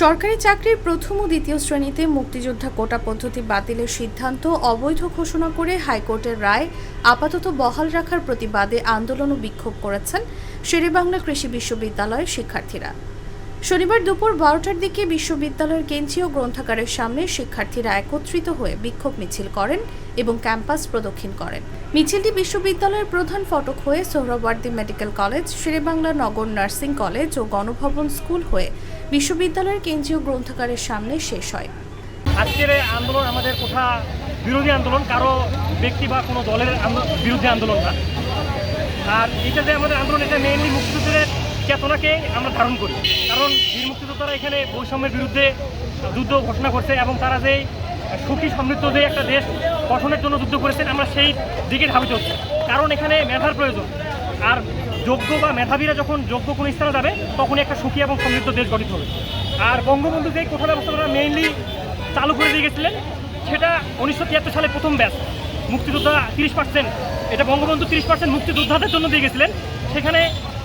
সরকারি চাকরির প্রথম ও দ্বিতীয় শ্রেণীতে মুক্তিযোদ্ধা কোটা পদ্ধতি বাতিলের সিদ্ধান্ত অবৈধ ঘোষণা করে হাইকোর্টের রায় আপাতত বহাল রাখার প্রতিবাদে আন্দোলন ও বিক্ষোভ করেছেন শেরেবাংলা কৃষি বিশ্ববিদ্যালয়ের শিক্ষার্থীরা। শনিবার দুপুর বারোটার দিকে বিশ্ববিদ্যালয়ের কেন্দ্রীয় গ্রন্থাগারের সামনে শিক্ষার্থীরা একত্রিত হয়ে বিক্ষোভ মিছিল করেন এবং ক্যাম্পাস প্রদক্ষিণ করেন। মিছিলটি বিশ্ববিদ্যালয়ের প্রধান ফটক হয়ে Suhrawardy medical college, Sher-e-Bangla Nagar nursing college ও গণভবন স্কুল হয়ে বিশ্ববিদ্যালয়ের কেন্দ্রীয় গ্রন্থাগারের সামনে শেষ হয়। আজকের আন্দোলন আমাদের কোথা বিরোধী আন্দোলন? কারও ব্যক্তি বা কোনো দলের বিরুদ্ধে আন্দোলন না। আর এটা যে আমাদের আন্দোলন, এটা মেইনলি মুক্তিযুদ্ধের চেতনাকে আমরা ধারণ করি। কারণ বীর মুক্তিযোদ্ধারা এখানে বৈষম্যের বিরুদ্ধে যুদ্ধ ঘোষণা করছে এবং তারা যে সুখী সমৃদ্ধ যে একটা দেশ গঠনের জন্য যুদ্ধ করেছেন আমরা সেই দিকে ধাবিত হচ্ছি। কারণ এখানে মেধার প্রয়োজন। আর যোগ্য বা মেধাবীরা যখন যোগ্য কোনো স্থানে যাবে, তখনই একটা সুখী এবং সমৃদ্ধ দেশ গঠিত হবে। আর বঙ্গবন্ধু যে কোঠা ব্যবস্থাপনা মেইনলি চালু করে দিয়ে গেছিলেন, সেটা উনিশশো তিয়াত্তর সালে প্রথম ব্যাচ। মুক্তিযোদ্ধা তিরিশ পার্সেন্ট এটা বঙ্গবন্ধু তিরিশ পার্সেন্ট মুক্তিযোদ্ধাদের জন্য দিয়ে গেছিলেন। সেখানে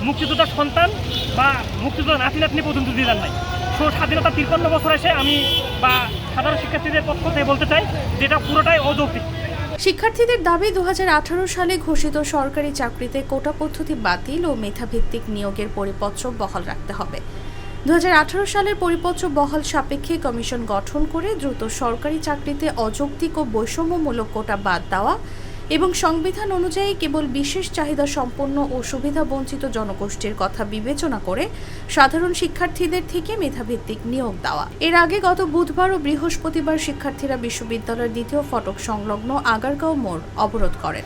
মুক্তিযোদ্ধার সন্তান বা মুক্তিযোদ্ধা নাতি নাতনি পর্যন্ত দিলেন নাই। সো স্বাধীনতা তিপ্পান্ন বছর এসে আমি বা সাধারণ শিক্ষার্থীদের পক্ষ থেকে বলতে চাই, যেটা পুরোটাই অযৌক্তিক। শিক্ষার্থীদের দাবি দু সালে ঘোষিত সরকারি চাকরিতে কোটা পদ্ধতি বাতিল ও মেধাভিত্তিক নিয়োগের পরিপত্র বহাল রাখতে হবে। দু হাজার আঠারো সালের পরিপত্র বহাল সাপেক্ষে কমিশন গঠন করে দ্রুত সরকারি চাকরিতে অযৌক্তিক ও বৈষম্যমূলক কোটা বাদ দেওয়া এবং সংবিধান অনুযায়ী কেবল বিশেষ চাহিদা সম্পন্ন ও সুবিধা বঞ্চিত জনগোষ্ঠীর কথা বিবেচনা করে সাধারণ শিক্ষার্থীদের থেকে মেধাভিত্তিক নিয়োগ দেওয়া। এর আগে গত বুধবার ও বৃহস্পতিবার শিক্ষার্থীরা বিশ্ববিদ্যালয়ের দ্বিতীয় ফটক সংলগ্ন আগারগাঁও মোড় অবরোধ করেন।